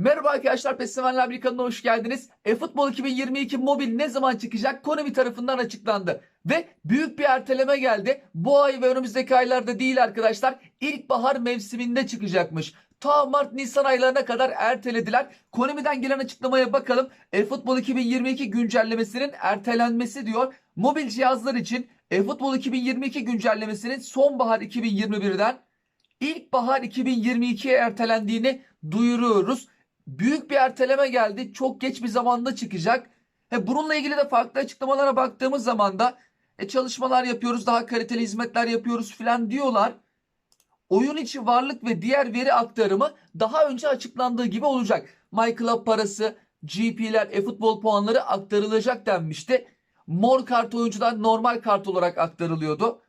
Merhaba arkadaşlar bir kanalına hoş geldiniz. eFootball 2022 mobil ne zaman çıkacak? Konami tarafından açıklandı. Ve büyük bir erteleme geldi. Bu ay ve önümüzdeki aylarda değil arkadaşlar. İlkbahar mevsiminde çıkacakmış. Ta Mart Nisan aylarına kadar ertelediler. Konami'den gelen açıklamaya bakalım. eFootball 2022 güncellemesinin ertelenmesi diyor. Mobil cihazlar için eFootball 2022 güncellemesinin sonbahar 2021'den ilkbahar 2022'ye ertelendiğini duyuruyoruz. Büyük bir erteleme geldi. Çok geç bir zamanda çıkacak. He, bununla ilgili de farklı açıklamalara baktığımız zaman da e, çalışmalar yapıyoruz, daha kaliteli hizmetler yapıyoruz filan diyorlar. Oyun içi varlık ve diğer veri aktarımı daha önce açıklandığı gibi olacak. MyClub parası, GP'ler, e-futbol puanları aktarılacak denmişti. Mor kart oyuncudan normal kart olarak aktarılıyordu.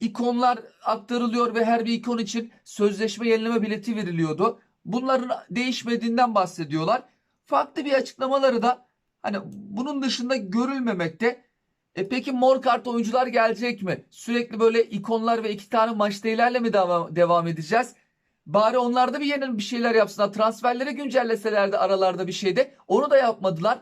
İkonlar aktarılıyor ve her bir ikon için sözleşme yenileme bileti veriliyordu. Bunların değişmediğinden bahsediyorlar. Farklı bir açıklamaları da hani bunun dışında görülmemekte. E peki mor kart oyuncular gelecek mi? Sürekli böyle ikonlar ve iki tane maç değerlerle mi devam, devam edeceğiz? Bari onlar da bir yeni bir şeyler yapsınlar. Transferleri güncelleselerdi aralarda bir şeyde. Onu da yapmadılar.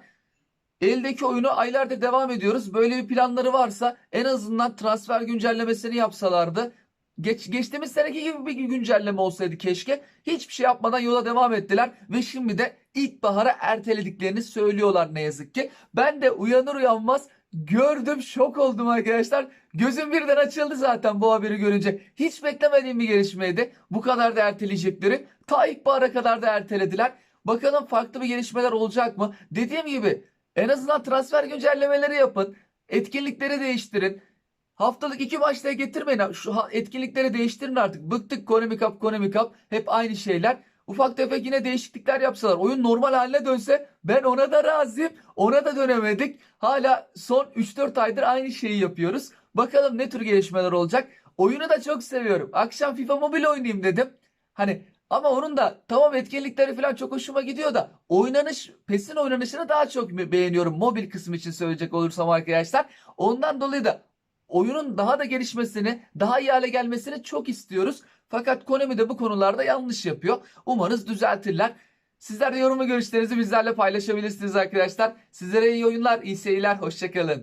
Eldeki oyunu aylardır devam ediyoruz. Böyle bir planları varsa en azından transfer güncellemesini yapsalardı. Geç, geçtiğimiz seneki gibi bir güncelleme olsaydı keşke. Hiçbir şey yapmadan yola devam ettiler. Ve şimdi de ilkbahara ertelediklerini söylüyorlar ne yazık ki. Ben de uyanır uyanmaz gördüm şok oldum arkadaşlar. Gözüm birden açıldı zaten bu haberi görünce. Hiç beklemediğim bir gelişmeydi. Bu kadar da erteleyecekleri. Ta ilkbahara kadar da ertelediler. Bakalım farklı bir gelişmeler olacak mı? Dediğim gibi en azından transfer güncellemeleri yapın. Etkinlikleri değiştirin. Haftalık iki maçta getirmeyin. Şu etkinlikleri değiştirin artık. Bıktık Konami Cup, Konami Cup. Hep aynı şeyler. Ufak tefek yine değişiklikler yapsalar. Oyun normal haline dönse ben ona da razıyım. Ona da dönemedik. Hala son 3-4 aydır aynı şeyi yapıyoruz. Bakalım ne tür gelişmeler olacak. Oyunu da çok seviyorum. Akşam FIFA Mobile oynayayım dedim. Hani ama onun da tamam etkinlikleri falan çok hoşuma gidiyor da oynanış, PES'in oynanışını daha çok beğeniyorum. Mobil kısmı için söyleyecek olursam arkadaşlar. Ondan dolayı da oyunun daha da gelişmesini, daha iyi hale gelmesini çok istiyoruz. Fakat Konami de bu konularda yanlış yapıyor. Umarız düzeltirler. Sizler de yorum ve görüşlerinizi bizlerle paylaşabilirsiniz arkadaşlar. Sizlere iyi oyunlar, iyi seyirler, hoşçakalın.